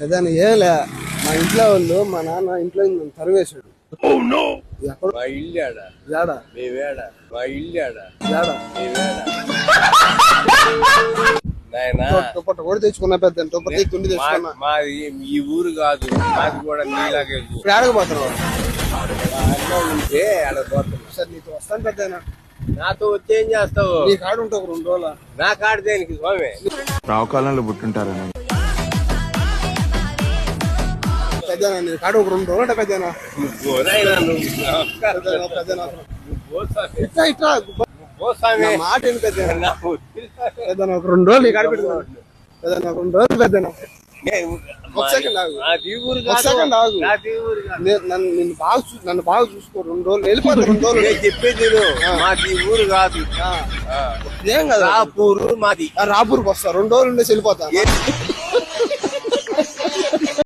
ఏదైనా ఏలే మా ఇంట్లో వాళ్ళు మా నాన్న ఇంట్లో నన్ను తరివేశాడు ఎక్కడ మా ఇల్లు ఆడ. ఏడా మేమేడ మా ఇల్లు ఆడ. ఏడా మేమేడ నాయనా. దుప్పట్ట కూడా తెచ్చుకున్నా పెద్ద దుప్పటి తుండి మా- తెచ్చుకున్నా. మాది ఈ ఊరు కాదు. మాది కూడా నీలాగే ఆడకపోతున్నావు అన్న ఉంటే ఆడ పోతున్నాం సరే నీతో వస్తాను పెద్ద నాతో వచ్చి ఏం చేస్తావు? నీ కాడు ఉంటావు ఒక రెండు రోజులు. నా కాడ దేనికి? స్వామి. రావుకాలంలో పుట్టుంటారని. పెద్ద నీ కాడు ఒక రెండు రోజులు పెద్ద నువ్వు నాయనా నువ్వు నమస్కారం. పెద్ద నువ్వు పో స్వామి. ఇట్లా ఇట్లా నువ్వు పో స్వామి. నా మాట విను పెద్ద నా వద్దు స్వామి. పెద్ద ఒక రెండు రోజులు కాడ పెట్టుకున్నాను ఒక రెండు రోజులు పెద్ద నేను- ఒక సెకండ్ ఆగు. నాది ఈ ఊరు ఒక కాదు. సెకండ్ ఆగు. నాది ఈ ఊరు కాదు. నేను నన్ను బాగా నన్ను బాగా చూసుకో రెండు రోజులు వెళ్ళిపోతా రెండు రోజులు నేను చెప్పేది. మాది ఊరు కాదు. ఏం కదా రాపూరు మాది రాపూర్కి వస్తా రెండు రోజులు ఉండేసి వెళ్ళిపోతా